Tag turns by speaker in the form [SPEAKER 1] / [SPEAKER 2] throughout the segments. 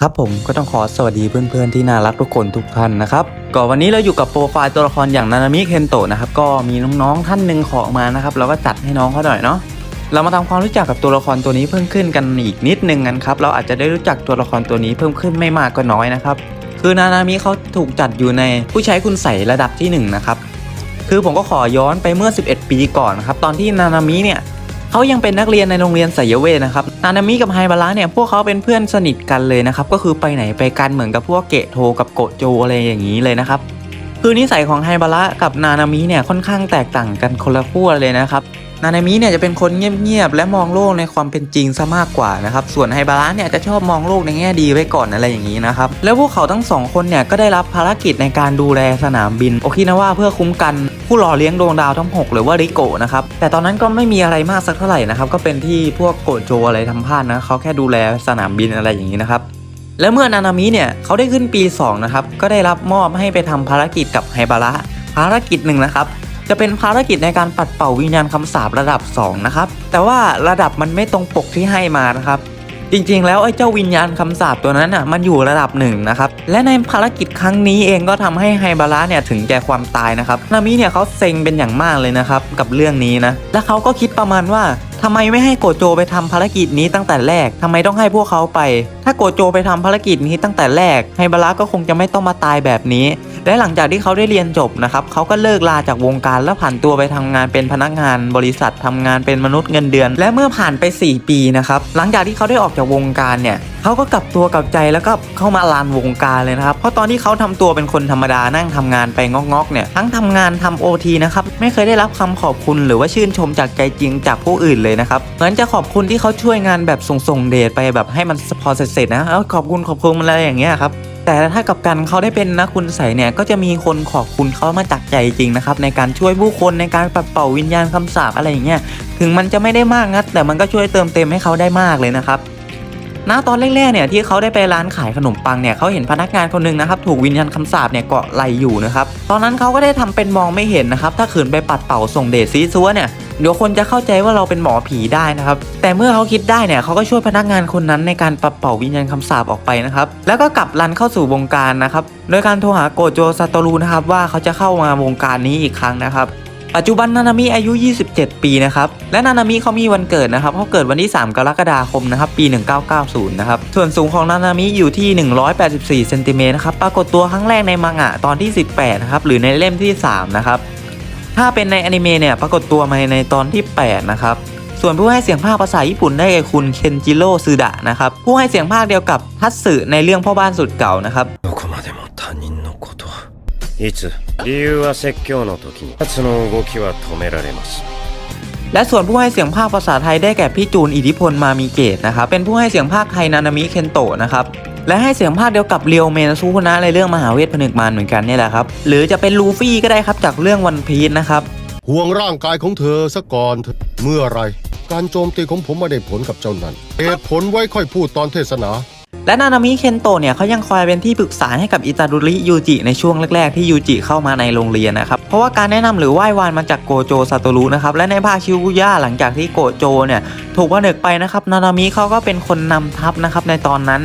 [SPEAKER 1] ครับผมก็ต้องขอสวัสดีเพื่อนๆที่น่ารักทุกคนทุกท่านนะครับก็วันนี้เราอยู่กับโปรไฟล์ตัวละครอย่างนานามิเคนโตะนะครับก็มีน้องๆท่านหนึ่งขอมานะครับเราก็จัดให้น้องเขาหน่อยเนาะเรามาทำความรู้จักกับตัวละครตัวนี้เพิ่มขึ้นกันอีกนิดนึงกันครับเราอาจจะได้รู้จักตัวละครตัวนี้เพิ่มขึ้นไม่มากก็น้อยนะครับคือนานามิเขาถูกจัดอยู่ในผู้ใช้คุณใส่ระดับที่หนึ่งนะครับคือผมก็ขอย้อนไปเมื่อ 11 ปีก่อนนะครับตอนที่นานามิเนี่ย เขายังเป็นนักเรียนในโรงเรียนสายเวทนะครับนานามิกับไฮบาระเนี่ยพวกเขาเป็นเพื่อนสนิทกันเลยนะครับก็คือไปไหนไปกันเหมือนกับพวกเกะโทกับโกโจอะไรอย่างนี้เลยนะครับคือนิสัยของไฮบาระกับนานามิเนี่ยค่อนข้างแตกต่างกันคนละขั้วเลยนะครับ นานามิเนี่ยจะเป็นคนเงียบๆและมองโลกในความเป็นจริงซะมากกว่านะครับ ส่วนไฮบาระเนี่ยจะชอบมองโลกในแง่ดีไว้ก่อนอะไรอย่างนี้นะครับ แล้วพวกเขาทั้งสองคนเนี่ยก็ได้รับภารกิจในการดูแลสนามบินโอคินาว่าเพื่อคุ้มกันผู้หล่อเลี้ยงดวงดาวทั้ง 6 หรือว่าริโกะนะครับ แต่ตอนนั้นก็ไม่มีอะไรมากสักเท่าไหร่นะครับ ก็เป็นที่พวกโกโจอะไรทำพลาดนะเขาแค่ดูแลสนามบินอะไรอย่างนี้นะครับแล้วเมื่อนานามิเนี่ยเขาได้ขึ้นปี 2 นะครับ ก็ได้รับมอบให้ไปทำภารกิจกับไฮบาระภารกิจหนึ่งนะครับ จะเป็นภารกิจในการปัดเป่าวิญญาณคำสาประดับ 2 นะครับ แต่ว่าระดับมันไม่ตรงปกที่ให้มานะครับ จริงๆ แล้วไอ้เจ้าวิญญาณคำสาปตัวนั้นอะมันอยู่ระดับหนึ่งนะครับ และในภารกิจครั้งนี้เองก็ทำให้ไฮบาระเนี่ยถึงแก่ความตายนะครับ นามิเนี่ยเขาเซ็งเป็นอย่างมากเลยนะครับกับเรื่องนี้นะ และเขาก็คิดประมาณว่าทำไมไม่ให้โกโจไปทำภารกิจนี้ตั้งแต่แรกทำไมต้องให้พวกเขาไป ถ้าโกโจไปทำภารกิจนี้ตั้งแต่แรกไฮบาระก็คงจะไม่ต้องมาตายแบบนี้ และหลังจากที่เขาได้เรียนจบนะครับเขาก็เลิกลาจากวงการแล้วผ่านตัวไปทำงานเป็นพนักงานบริษัททำงานเป็นมนุษย์เงินเดือน และเมื่อผ่านไป 4 ปีนะครับหลังจากที่เขาได้ออกจากวงการเนี่ย เขาก็กลับตัวกลับใจแล้วก็เข้ามาลานวงการเลยนะครับ เพราะตอนที่เขาทำตัวเป็นคนธรรมดานั่งทำงานไปงอกๆเนี่ยทั้งทำงานทำโอทีนะครับไม่เคยได้รับคำขอบคุณหรือว่าชื่นชมจากใจจริงจากผู้อื่นเลยนะครับเหมือนจะขอบคุณที่เขาช่วยงานแบบส่งๆเดชไปแบบให้มันพอเสร็จๆนะเอาขอบคุณขอบคุณมันอะไรอย่างเงี้ยครับแต่ถ้ากับกันเขาได้เป็นนักคุณใสเนี่ยก็จะมีคนขอบคุณเขามาจากใจจริงนะครับในการช่วยผู้คนในการปัดเป่าวิญญาณคำสาปอะไรอย่างเงี้ยถึงมันจะไม่ได้มากนะแต่มันก็ช่วยเติมเต็มให้เขาได้มากเลยนะครับ ณตอนแรกๆเนี่ยที่เขาได้ไปร้านขายขนมปังเนี่ยเขาเห็นพนักงานคนหนึงนะครับถูกวิญญาณคำสาปเนี่ยเกาะไหลอยู่นะครับตอนนั้นเขาก็ได้ทำเป็นมองไม่เห็นนะครับถ้าขืนไปปัดเป่าส่งเดชซีซัวเนี่ยเดี๋ยวคนจะเข้าใจว่าเราเป็นหมอผีได้นะครับ แต่เมื่อเขาคิดได้เนี่ยเขาก็ช่วยพนักงานคนนั้นในการปัดเป่าวิญญาณคำสาปออกไปนะครับ แล้วก็กลับรันเข้าสู่วงการนะครับ โดยการโทรหาโกโจซาโตรุนะครับว่าเขาจะเข้ามาวงการนี้อีกครั้งนะครับ ปัจจุบันนานามิอายุ 27 ปีนะครับและนานามิเขามีวันเกิดนะครับเขาเกิดวันที่ 3 กรกฎาคมนะครับปี 1990 นะครับส่วนสูงของนานามิอยู่ที่ 184เซนติเมตรนะครับปรากฏตัวครั้งแรกในมังงะตอนที่ 18นะครับหรือในเล่มที่ 3 นะครับถ้าเป็นในอนิเมะเนี่ยปรากฏตัวมาในตอนที่ 8 นะครับส่วนผู้ให้เสียงภาคภาษาญี่ปุ่นได้แก่คุณเคนจิโร่ซืดะนะครับผู้ให้เสียงภาคเดียวกับทัตสึในเรื่องพ่อบ้านสุดเก่านะครับ
[SPEAKER 2] どこまでも他人のことをいつ理由は説教の時に奴の動きは止められます
[SPEAKER 1] และส่วนผู้ให้เสียงภาคภาษาไทยได้แก่พี่จูนอิทธิพลมามีเกตนะครับ เป็นผู้ให้เสียงภาคไทยนานามิเคนโตะนะครับ และให้เสียงภาคเดียวกับเรียวเมนซูคุนะในเรื่องมหาเวทผนึกมารเหมือนกันเนี่ยแหละครับ หรือจะเป็นลูฟี่ก็ได้ครับจากเรื่องวันพีชนะครับ
[SPEAKER 3] ห่วงร่างกายของเธอซะก่อนเถอะเมื่อไหรการโจมตีของผมไม่ได้ผลกับเจ้านั้นเหตุผลไว้ค่อยพูดตอนเทศนา
[SPEAKER 1] และนานามิเคนโตะเนี่ยเขายังคอยเป็นที่ปรึกษาให้กับอิตาดุริยูจิในช่วงแรก ๆ ที่ยูจิเข้ามาในโรงเรียนนะครับ เพราะว่าการแนะนำหรือไหว้วานมาจากโกโจซาโตรุนะครับ และในภาคชิวุย่าหลังจากที่โกโจเนี่ยถูกผนึกไปนะครับ นานามิเขาก็เป็นคนนำทัพนะครับในตอนนั้น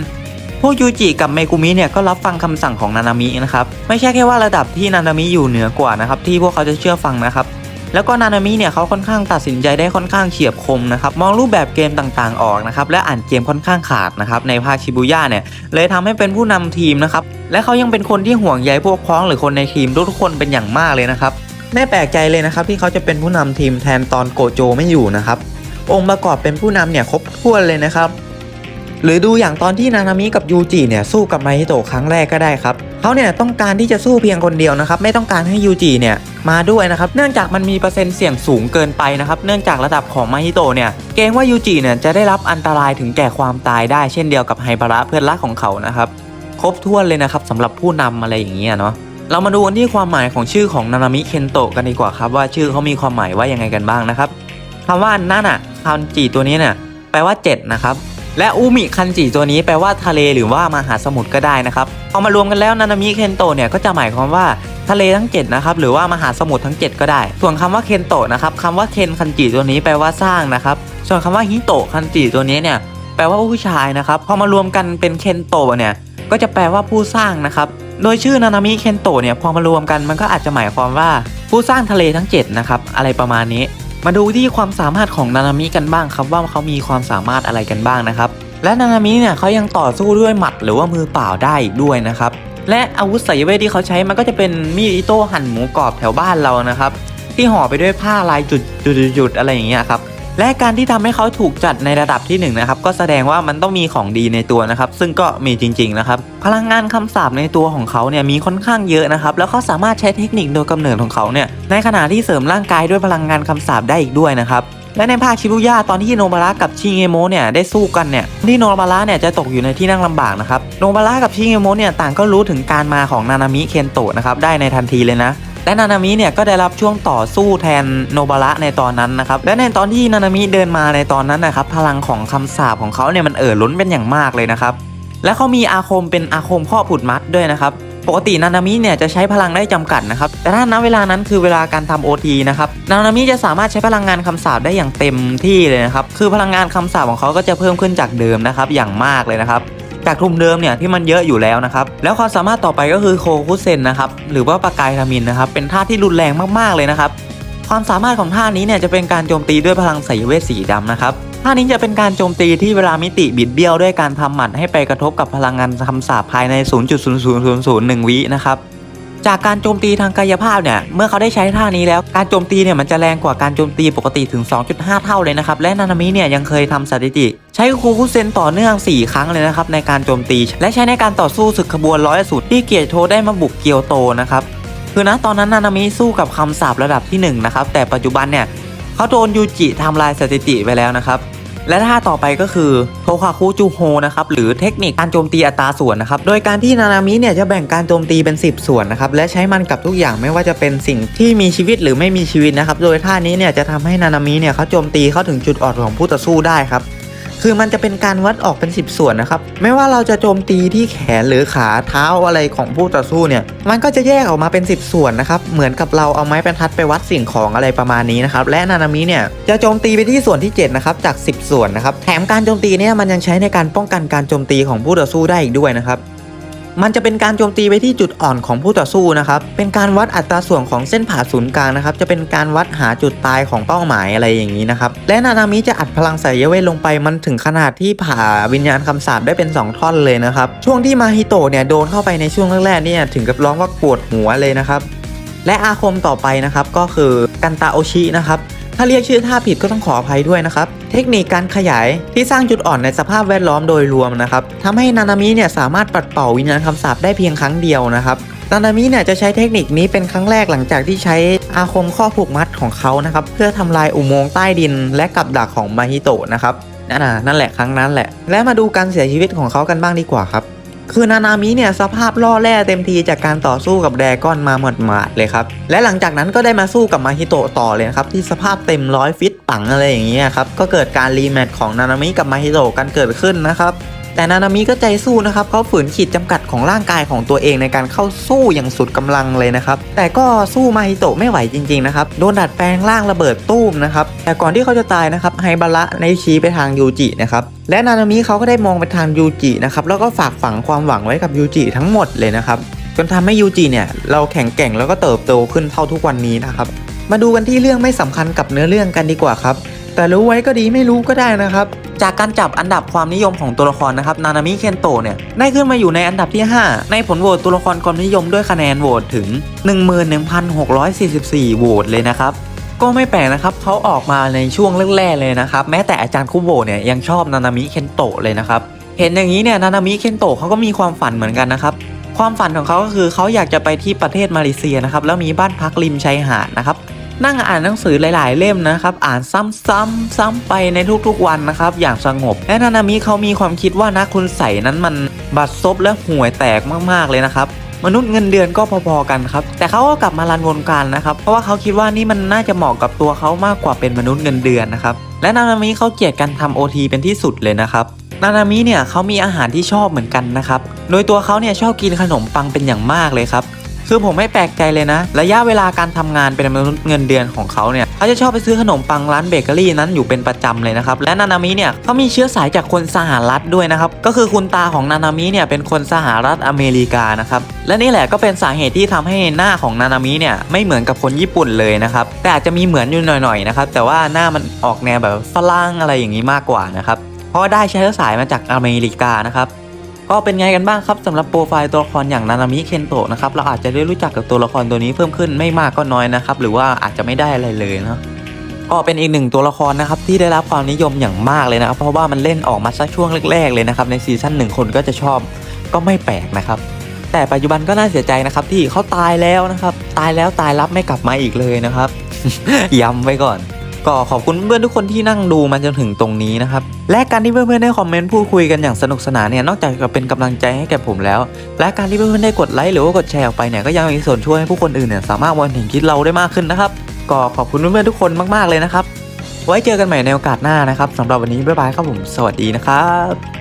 [SPEAKER 1] พวกยูจิกับเมกุมิเนี่ยก็รับฟังคำสั่งของนานามินะครับ ไม่ใช่แค่ว่าระดับที่นานามิอยู่เหนือกว่านะครับที่พวกเขาจะเชื่อฟังนะครับ แล้วก็นานามิเนี่ยเขาค่อนข้างตัดสินใจได้ค่อนข้างเฉียบคมนะครับมองรูปแบบเกมต่างๆออกนะครับและอ่านเกมค่อนข้างขาดนะครับในภาคชิบูย่าเนี่ยเลยทำให้เป็นผู้นำทีมนะครับและเขายังเป็นคนที่ห่วงใยพวกพ้องหรือคนในทีมทุกๆคนเป็นอย่างมากเลยนะครับไม่แปลกใจเลยนะครับที่เขาจะเป็นผู้นำทีมแทนตอนโกโจไม่อยู่นะครับองค์ประกอบเป็นผู้นำเนี่ยครบถ้วนเลยนะครับ หรือดูอย่างตอนที่นานามิกับยูจิเนี่ยสู้กับมาฮิโตะครั้งแรกก็ได้ครับเขาเนี่ยต้องการที่จะสู้เพียงคนเดียวนะครับไม่ต้องการให้ยูจิเนี่ยมาด้วยนะครับเนื่องจากมันมีเปอร์เซ็นต์เสี่ยงสูงเกินไปนะครับเนื่องจากระดับของมาฮิโตะเนี่ยเกรงว่ายูจิเนี่ยจะได้รับอันตรายถึงแก่ความตายได้เช่นเดียวกับไฮบาระเพื่อนรักของเขานะครับครบถ้วนเลยนะครับสำหรับผู้นำอะไรอย่างเงี้ยเนาะเรามาดูกันที่ความหมายของชื่อของนานามิเคนโตะกันดีกว่าครับว่าชื่อเขามีความหมายว่ายังไงกันบ้างนะครับคำว่านั่นอะคันจิตัวนี้เนี่ยแปลว่า 7 นะครับ และอูมิคันจิตัวนี้แปลว่าทะเลหรือว่ามหาสมุทรก็ได้นะครับเอามารวมกันแล้วนานามิเคนโตะเนี่ยก็จะหมายความว่าทะเลทั้ง7นะครับหรือว่ามหาสมุทรทั้ง 7 ก็ได้ ส่วนคำว่าเคนโตะนะครับคำว่าเคนคันจิตัวนี้แปลว่าสร้างนะครับส่วนคำว่าฮิโตะคันจิตัวนี้เนี่ยแปลว่าผู้ชายนะครับพอมารวมกันเป็นเคนโตะเนี่ยก็จะแปลว่าผู้สร้างนะครับโดยชื่อนานามิเคนโตะเนี่ยพอมารวมกันมันก็อาจจะหมายความว่าผู้สร้างทะเลทั้ง7นะครับอะไรประมาณนี้ มาดูที่ความสามารถของนานามิกันบ้างครับว่าเขามีความสามารถอะไรกันบ้างนะครับ และนานามิเนี่ยเขายังต่อสู้ด้วยหมัดหรือว่ามือเปล่าได้อีกด้วยนะครับ และอาวุธสายเวทที่เขาใช้มันก็จะเป็นมีดอิโต้หั่นหมูกรอบแถวบ้านเรานะครับ ที่ห่อไปด้วยผ้าลายจุดจุดจุดจุดอะไรอย่างเงี้ยครับ และการที่ทำให้เขาถูกจัดในระดับที่1นงนะครับก็แสดงว่ามันต้องมีของดีในตัวนะครับ ซึ่งก็มีจริงๆนะครับพลังงานคำสาปในตัวของเขาเนี่ยมีค่อนข้างเยอะนะครับแล้วเขาสามารถใช้เทคนิคโดยกำเนิดของเขาเนี่ยในขณะที่เสริมร่างกายด้วยพลังงานคำสาปได้อีกด้วยนะครับและในภาคชิบุย่าตอนที่โนบาระกับชิเงโมะเนี่ยได้สู้กันเนี่ยที่โนบาระเนี่ยจะตกอยู่ในที่นั่งลำบากนะครับโนบาระกับชิเงโมะเนี่ยต่างก็รู้ถึงการมาของนานามิเคนโตะนะครับได้ในทันทีเลยนะ และนานามิเนี่ยก็ได้รับช่วงต่อสู้แทนโนบาระในตอนนั้นนะครับและในตอนที่นานามิเดินมาในตอนนั้นนะครับพลังของคำสาปของเขาเนี่ยมันเอ่อล้นเป็นอย่างมากเลยนะครับและเขามีอาคมเป็นอาคมข้อผุดมัดด้วยนะครับปกตินานามิเนี่ยจะใช้พลังได้จำกัดนะครับ แต่ถ้าณเวลานั้นคือเวลาการทำโอทีนะครับ นานามิจะสามารถใช้พลังงานคำสาปได้อย่างเต็มที่เลยนะครับ คือพลังงานคำสาปของเขาก็จะเพิ่มขึ้นจากเดิมนะครับอย่างมากเลยนะครับ จากทุมเดิมเนี่ยที่มันเยอะอยู่แล้วนะครับแล้วความสามารถต่อไปก็คือโคคุเซนนะครับหรือว่าปากกายทามินนะครับเป็นท่าที่รุนแรงมากๆเลยนะครับความสามารถของท่านี้เนี่ยจะเป็นการโจมตีด้วยพลังสายเวทสีดำนะครับท่านี้จะเป็นการโจมตีที่เวลามิติบิดเบี้ยวด้วยการทำหมัดให้ไปกระทบกับพลังงานคำสาปภายใน 0.0001 วินะครับ จากการโจมตีทางกายภาพเนี่ยเมื่อเขาได้ใช้ท่านี้แล้ว การโจมตีเนี่ยมันจะแรงกว่าการโจมตีปกติถึง 2.5 เท่าเลยนะครับ และนานามิเนี่ยยังเคยทำสถิติ ใช้คูคุเซนต่อเนื่อง 4 ครั้งเลยนะครับในการโจมตี และใช้ในการต่อสู้ศึกขบวนร้อยสูตรที่เกียรติโทได้มาบุกเกียวโตนะครับคือนะตอนนั้นนานามิสู้กับคำสาประดับที่1นะครับแต่ปัจจุบันเนี่ยเขาโดนยูจิทำลายสถิติไปแล้วนะครับ และท่าต่อไปก็คือโทคาคุจูโฮนะครับหรือเทคนิคการโจมตีอัตราส่วนนะครับโดยการที่นานามิเนี่ยจะแบ่งการโจมตีเป็น 10 ส่วนนะครับและใช้มันกับทุกอย่างไม่ว่าจะเป็นสิ่งที่มีชีวิตหรือไม่มีชีวิตนะครับโดยท่านี้เนี่ยจะทำให้นานามิเนี่ยเขาโจมตีเข้าถึงจุดอ่อนของผู้ต่อสู้ได้ครับ คือมันจะเป็นการวัดออกเป็น 10 ส่วนนะครับ ไม่ว่าเราจะโจมตีที่แขนหรือขาเท้าอะไรของผู้ต่อสู้เนี่ย มันก็จะแยกออกมาเป็น 10 ส่วนนะครับ เหมือนกับเราเอาไม้บรรทัดไปวัดสิ่งของอะไรประมาณนี้นะครับ และนานามิเนี่ยจะโจมตีไปที่ส่วนที่7นะครับจาก 10 ส่วนนะครับ แถมการโจมตีเนี่ยมันยังใช้ในการป้องกันการโจมตีของผู้ต่อสู้ได้อีกด้วยนะครับ มันจะเป็นการโจมตีไปที่จุดอ่อนของผู้ต่อสู้นะครับ เป็นการวัดอัตราส่วนของเส้นผ่าศูนย์กลางนะครับ จะเป็นการวัดหาจุดตายของเป้าหมายอะไรอย่างนี้นะครับ และนานามิจะอัดพลังสายเวทลงไปมันถึงขนาดที่ผ่าวิญญาณคำสาปได้เป็น 2 ท่อนเลยนะครับ ช่วงที่มาฮิโตะเนี่ยโดนเข้าไปในช่วงแรกๆเนี่ยถึงกับร้องว่าปวดหัวเลยนะครับ และอาคมต่อไปนะครับก็คือกันตาโอชินะครับ ถ้าเรียกชื่อท่าผิดก็ต้องขออภัยด้วยนะครับ เทคนิคการขยายที่สร้างจุดอ่อนในสภาพแวดล้อมโดยรวมนะครับทำให้นานามิเนี่ยสามารถปัดเป่าวิญญาณคำสาปได้เพียงครั้งเดียวนะครับนานามิเนี่ยจะใช้เทคนิคนี้เป็นครั้งแรกหลังจากที่ใช้อาคมข้อผูกมัดของเขานะครับเพื่อทำลายอุโมงค์ใต้ดิน และกับดักของมาฮิโตะนะครับนั่นน่ะนั่นแหละครั้งนั้นแหละ และมาดูการเสียชีวิตของเขากันบ้างดีกว่าครับ คือนานามิเนี่ยสภาพล่อแร่เต็มทีจากการต่อสู้กับแดกอนมาหมดหมาดเลยครับ และหลังจากนั้นก็ได้มาสู้กับมาฮิโตะต่อเลยครับที่สภาพเต็มร้อยฟิตปังอะไรอย่างเงี้ยครับก็เกิดการรีแมตช์ของนานามิกับมาฮิโตะกันเกิดขึ้นนะครับ แต่นานามิก็ใจสู้นะครับเขาฝืนขีดจำกัดของร่างกายของตัวเองในการเข้าสู้อย่างสุดกำลังเลยนะครับ แต่ก็สู้มาฮิโตะไม่ไหวจริงๆนะครับ โดนดัดแปลงร่างระเบิดตู้มนะครับ แต่ก่อนที่เขาจะตายนะครับไฮบาระได้ชี้ไปทางยูจินะครับ และนานามิเขาก็ได้มองไปทางยูจินะครับ แล้วก็ฝากฝังความหวังไว้กับยูจิทั้งหมดเลยนะครับ จนทำให้ยูจิเนี่ยเราแข็งแกร่งแล้วก็เติบโตขึ้นเท่าทุกวันนี้นะครับ มาดูกันที่เรื่องไม่สำคัญกับเนื้อเรื่องกันดีกว่าครับ แต่รู้ไว้ก็ดีไม่รู้ก็ได้นะครับ จากการจับอันดับความนิยมของตัวละครนะครับนานามิเคนโตเนี่ยได้ขึ้นมาอยู่ในอันดับที่ 5 ในผลโหวตตัวละครความนิยมด้วยคะแนนโหวตถึง 11,644 โหวตเลยนะครับก็ไม่แปลกนะครับเขาออกมาในช่วงแรกๆเลยนะครับ แม้แต่อาจารย์คุโบเนี่ยยังชอบนานามิเคนโตะเลยนะครับ เห็นอย่างนี้เนี่ยนานามิเคนโตะเขาก็มีความฝันเหมือนกันนะครับ ความฝันของเขาก็คือเขาอยากจะไปที่ประเทศมาเลเซียนะครับแล้วมีบ้านพักริมชายหาดนะครับ นั่งอ่านหนังสือหลาย ๆ เล่มนะครับ อ่านซ้ำๆซ้ำไปในทุกๆวันนะครับ อย่างสงบ และนานามิเขามีความคิดว่านักคุณใส่นั้นมันบัดซบและห่วยแตกมากๆเลยนะครับมนุษย์เงินเดือนก็พอๆกันครับ แต่เขาก็กลับมารันวนการนะครับ เพราะว่าเขาคิดว่านี่มันน่าจะเหมาะกับตัวเขามากกว่าเป็นมนุษย์เงินเดือนนะครับ และนานามิเขาเกลียดการทำโอทีเป็นที่สุดเลยนะครับ นานามิเนี่ยเขามีอาหารที่ชอบเหมือนกันนะครับ โดยตัวเขาเนี่ยชอบกินขนมปังเป็นอย่างมากเลยครับ คือผมไม่แปลกใจเลยนะ ระยะเวลาการทำงานเป็นมนุษย์เงินเดือนของเขาเนี่ยเขาจะชอบไปซื้อขนมปังร้านเบเกอรี่นั้นอยู่เป็นประจำเลยนะครับและนานามิเนี่ยเขามีเชื้อสายจากคนสหรัฐด้วยนะครับก็คือคุณตาของนานามิเนี่ยเป็นคนสหรัฐอเมริกานะครับและนี่แหละก็เป็นสาเหตุที่ทำให้หน้าของนานามิเนี่ยไม่เหมือนกับคนญี่ปุ่นเลยนะครับแต่อาจจะมีเหมือนอยู่หน่อยๆนะครับแต่ว่าหน้ามันออกแนวแบบฝรั่งอะไรอย่างนี้มากกว่านะครับเพราะได้เชื้อสายมาจากอเมริกานะครับ ก็เป็นไงกันบ้างครับสำหรับโปรไฟล์ตัวละครอย่างนานามิเคนโตะนะครับเราอาจจะได้รู้จักกับตัวละครตัวนี้เพิ่มขึ้นไม่มากก็น้อยนะครับหรือว่าอาจจะไม่ได้อะไรเลยเนาะก็เป็นอีกหนึ่งตัวละครนะครับที่ได้รับความนิยมอย่างมากเลยนะครับ เพราะว่ามันเล่นออกมาสักช่วงแรกๆเลยนะครับในซีซั่นหนึ่งคนก็จะชอบก็ไม่แปลกนะครับ แต่ปัจจุบันก็น่าเสียใจนะครับที่เขาตายแล้วนะครับ ตายแล้วตายรับไม่กลับมาอีกเลยนะครับ ย้ำไว้ก่อน ก็ขอบคุณเพื่อนทุกคนที่นั่งดูมาจนถึงตรงนี้นะครับและการที่เพื่อนๆได้คอมเมนต์พูดคุยกันอย่างสนุกสนานเนี่ยนอกจากจะเป็นกำลังใจให้แก่ผมแล้ว และการที่เพื่อนๆได้กดไลค์หรือว่ากดแชร์ออกไปเนี่ยก็ยังมีส่วนช่วยให้ผู้คนอื่นเนี่ยสามารถมองเห็นคิดเราได้มากขึ้นนะครับก็ขอบคุณเพื่อนๆทุกคนมากๆเลยนะครับไว้เจอกันใหม่ในโอกาสหน้านะครับสำหรับวันนี้บ๊ายบายครับผมสวัสดีนะครับ